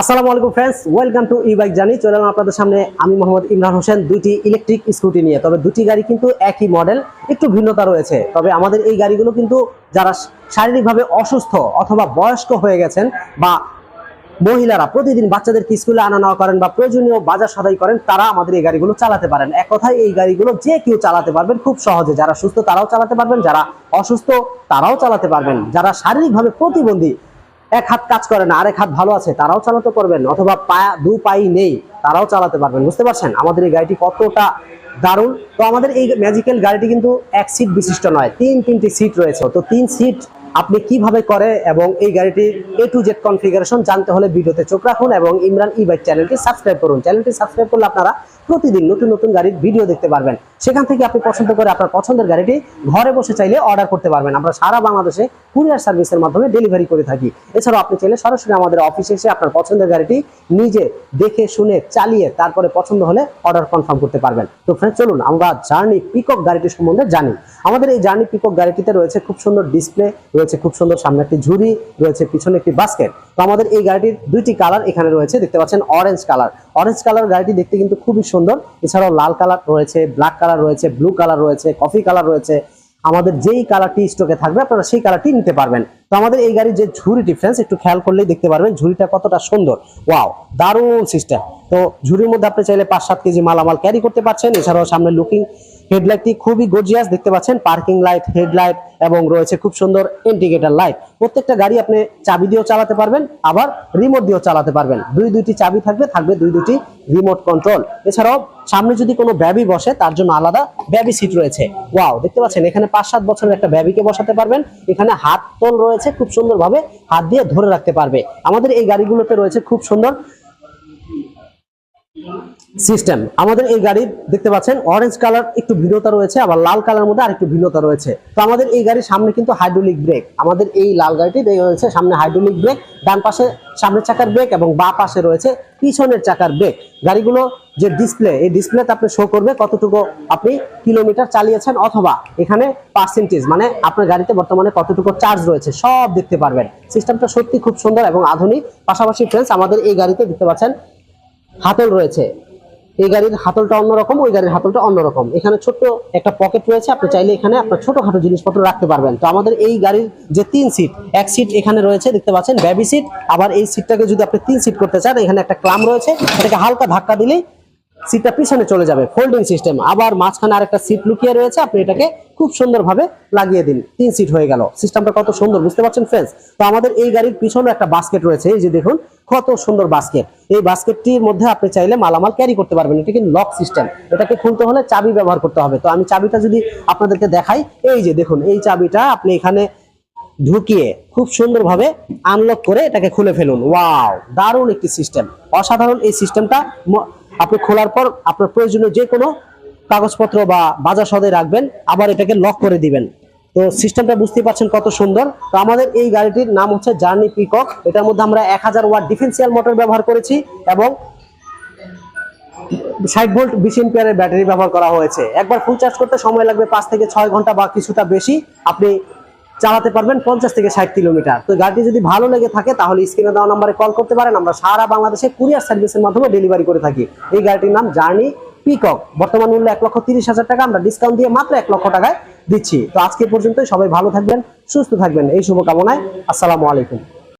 আসসালামু আলাইকুম friends welcome to e bike জানি চলে আপনাদের সামনে। আমি মোহাম্মদ ইমরান হোসেন, দুইটি ইলেকট্রিক স্কুটি নিয়ে। তবে দুটি গাড়ি কিন্তু একই মডেল একটু ভিন্নতা রয়েছে। তবে আমাদের এই গাড়িগুলো কিন্তু যারা শারীরিকভাবে অসুস্থ অথবা বয়স্ক হয়ে গেছেন বা মহিলারা প্রতিদিন বাচ্চাদেরকে স্কুলে আনা নেওয়া করেন বা প্রয়োজনীয় বাজার সদাই করেন, তারা আমাদের এই গাড়িগুলো চালাতে পারেন। এক কথায় এই গাড়িগুলো যে কেউ চালাতে পারবেন খুব সহজে। যারা সুস্থ তারাও চালাতে পারবেন, যারা অসুস্থ তারাও চালাতে পারবেন। যারা শারীরিকভাবে প্রতিবন্ধী এক হাত কাজ করে না, আরেক হাত ভালো আছে, তারাও চালাতে পারবেন, অথবা পায়া, দু পাই নেই, তারাও চালাতে পারবেন, বুঝতে পারছেন? আমাদের এই গাড়িটি কতটা দারুণ। তো আমাদের এই ম্যাজিক্যাল গাড়িটি কিন্তু এক সিট বিশিষ্ট নয়, তিন তিনটি সিট রয়েছে। তো তিন সিট আপনি কীভাবে করে এবং এই গাড়িটির এ টু জেড কনফিগারেশন জানতে হলে ভিডিওতে চোখ রাখুন এবং ইমরান ই বাইক চ্যানেলটি সাবস্ক্রাইব করুন। চ্যানেলটি সাবস্ক্রাইব করলে আপনারা প্রতিদিন নতুন নতুন গাড়ির ভিডিও দেখতে পারবেন। সেখান থেকে আপনি পছন্দ করে আপনার পছন্দের গাড়িটি ঘরে বসে চাইলে অর্ডার করতে পারবেন। আমরা সারা বাংলাদেশে কুরিয়ার সার্ভিসের মাধ্যমে ডেলিভারি করে থাকি। এছাড়াও আপনি চাইলে সরাসরি আমাদের অফিসে এসে আপনার পছন্দের গাড়িটি নিজে দেখে, শুনে, চালিয়ে তারপরে পছন্দ হলে অর্ডার কনফার্ম করতে পারবেন। তো ফ্রেন্ড চলুন আমরা জার্নি পিকক গাড়িটি সম্বন্ধে জানি। আমাদের এই জার্নি পিকক গাড়িটিতে রয়েছে খুব সুন্দর ডিসপ্লে রয়েছে খুব সুন্দর সামনে একটি ঝুড়ি, রয়েছে পিছনে একটি বাস্কেট তো আমাদের এই গাড়িটির দুইটি কালার এখানে রয়েছে, দেখতে পাচ্ছেন অরেঞ্জ কালার অরেঞ্জ কালার গাড়িটি দেখতে কিন্তু খুবই সুন্দর। এছাড়াও লাল কালার রয়েছে ব্ল্যাক কালার রয়েছে ব্লু কালার রয়েছে কফি কালার রয়েছে। আমাদের যেই কালারটি স্টকে থাকবে, আপনারা সেই কালারটি নিতে পারবেন। তো আমাদের এই গাড়ির যে ঝুড়ি ডিফারেন্স একটু খেয়াল করলেই দেখতে পারবেন ঝুড়িটা কতটা সুন্দর। ওয়াও দারুণ সিস্টেম তো ঝুড়ির মধ্যে আপনি চাইলে পাঁচ সাত কেজি মালামাল ক্যারি করতে পারছেন। এছাড়াও সামনে লুকিং হেডলাইটটি খুবই গর্জিয়াস দেখতে পাচ্ছেন। পার্কিং লাইট হেডলাইট এবং রয়েছে খুব সুন্দর ইন্ডিকেটর লাইট প্রত্যেকটা গাড়ি আপনি চাবি দিয়েও চালাতে পারবেন, আবার রিমোট দিয়েও চালাতে পারবেন। দুই দুইটি চাবি থাকবে থাকবে দুই দুটি রিমোট কন্ট্রোল এছাড়াও সামনে যদি কোনো ব্যাবি বসে, তার জন্য আলাদা ব্যাবি সিট রয়েছে। ওয়াও দেখতে পাচ্ছেন, এখানে পাঁচ সাত বছরের একটা ব্যাবিকে বসাতে পারবেন। এখানে হাত তোল রয়েছে, খুব সুন্দরভাবে হাত দিয়ে ধরে রাখতে পারবে। আমাদের এই গাড়িগুলোতে রয়েছে খুব সুন্দর সিস্টেম। আমাদের এই গাড়ির দেখতে পাচ্ছেন অরেঞ্জ কালার একটু ভিন্নতা রয়েছে, আবার লাল কালার মধ্যে আরেকটু ভিন্নতা রয়েছে। তো আমাদের এই গাড়ির সামনে কিন্তু হাইড্রোলিক ব্রেক আমাদের এই লাল গাড়িটি রয়েছে সামনে হাইড্রোলিক ব্রেক ডান পাশে সামনের চাকার ব্রেক এবং বা পাশে রয়েছে পিছনের চাকার ব্রেক গাড়িগুলো যে ডিসপ্লে এই ডিসপ্লেতে আপনি শো করবে কতটুকু আপনি কিলোমিটার চালিয়েছেন অথবা এখানে পার্সেন্টেজ মানে আপনার গাড়িতে বর্তমানে কতটুকু চার্জ রয়েছে, সব দেখতে পারবেন। সিস্টেমটা সত্যি খুব সুন্দর এবং আধুনিক। পাশাপাশি ফ্রেন্ডস আমাদের এই গাড়িতে দেখতে পাচ্ছেন, হাতল রয়েছে। এই গাড়ির হাতলটা অন্যরকম, ওই গাড়ির হাতলটা অন্যরকম। এখানে ছোট্ট একটা পকেট রয়েছে, আপনি চাইলে এখানে আপনার ছোটখাটো জিনিসপত্র রাখতে পারবেন। তো আমাদের এই গাড়ির যে তিন সিট, এক সিট এখানে রয়েছে, দেখতে পাচ্ছেন বেবি সিট আবার এই সিটটাকে যদি আপনি তিন সিট করতে চান, এখানে একটা ক্লাম রয়েছে এটাকে হালকা ধাক্কা দিলেই সিটটা পিছনে চলে যাবে ফোল্ডিং সিস্টেম আবার মাঝখানে আরেকটা সিট লুকিয়ে রয়েছে, আপনি এটাকে খুব সুন্দরভাবে লাগিয়ে দিন। তিন সিট হয়ে গেল। সিস্টেমটা কত সুন্দর, বুঝতে পারছেন ফ্রেন্ডস তো আমাদের এই গাড়ির পিছনে একটা বাস্কেট রয়েছে, এই যে দেখুন, কত সুন্দর বাস্কেট এই বাস্কেটটির মধ্যে আপনি চাইলে মালামাল ক্যারি করতে পারবেন। এটা কিন্তু লক সিস্টেম এটাকে খুলতে হলে চাবি ব্যবহার করতে হবে। তো আমি চাবিটা যদি আপনাদেরকে দেখাই, এই যে দেখুন, এই চাবিটা আপনি এখানে ঢুকিয়ে খুব সুন্দরভাবে আনলক করে এটাকে খুলে ফেলুন। ওয়াও দারুণ একটি সিস্টেম অসাধারণ এই সিস্টেমটা আপনি খোলার পর আপনার প্রয়োজনীয় যে কোনো কাগজপত্র বা বাজার সদে রাখবেন, আবার এটাকে লক করে দিবেন। তো সিস্টেমটা বুঝতেই পারছেন কত সুন্দর। তো আমাদের এই গাড়িটির নাম হচ্ছে জার্নি পিকক এটার মধ্যে আমরা এক হাজার ওয়াট ডিফেন্সিয়াল মোটর ব্যবহার করেছি এবং ষাট ভোল্ট বিশ এম্পিয়ারের ব্যাটারি ব্যবহার করা হয়েছে। একবার ফুল চার্জ করতে সময় লাগবে পাঁচ থেকে ছয় ঘণ্টা বা কিছুটা বেশি। আপনি চালাতে পারবেন পঞ্চাশ থেকে ষাট কিলোমিটার। তো গাড়িটি যদি ভালো লেগে থাকে, তাহলে স্ক্রিনে দেওয়া নাম্বারে কল করতে পারেন। আমরা সারা বাংলাদেশে কুরিয়ার সার্ভিসের মাধ্যমে ডেলিভারি করে থাকি। এই গাড়িটির নাম জার্নি পিকক। বর্তমান মূল্য এক লক্ষ তিরিশ হাজার টাকা। আমরা ডিসকাউন্ট দিয়ে মাত্র এক লক্ষ টাকায় দিচ্ছি। তো আজকে পর্যন্ত সবাই ভালো থাকবেন, সুস্থ থাকবেন। এই শুভকামনায় আসসালামু আলাইকুম।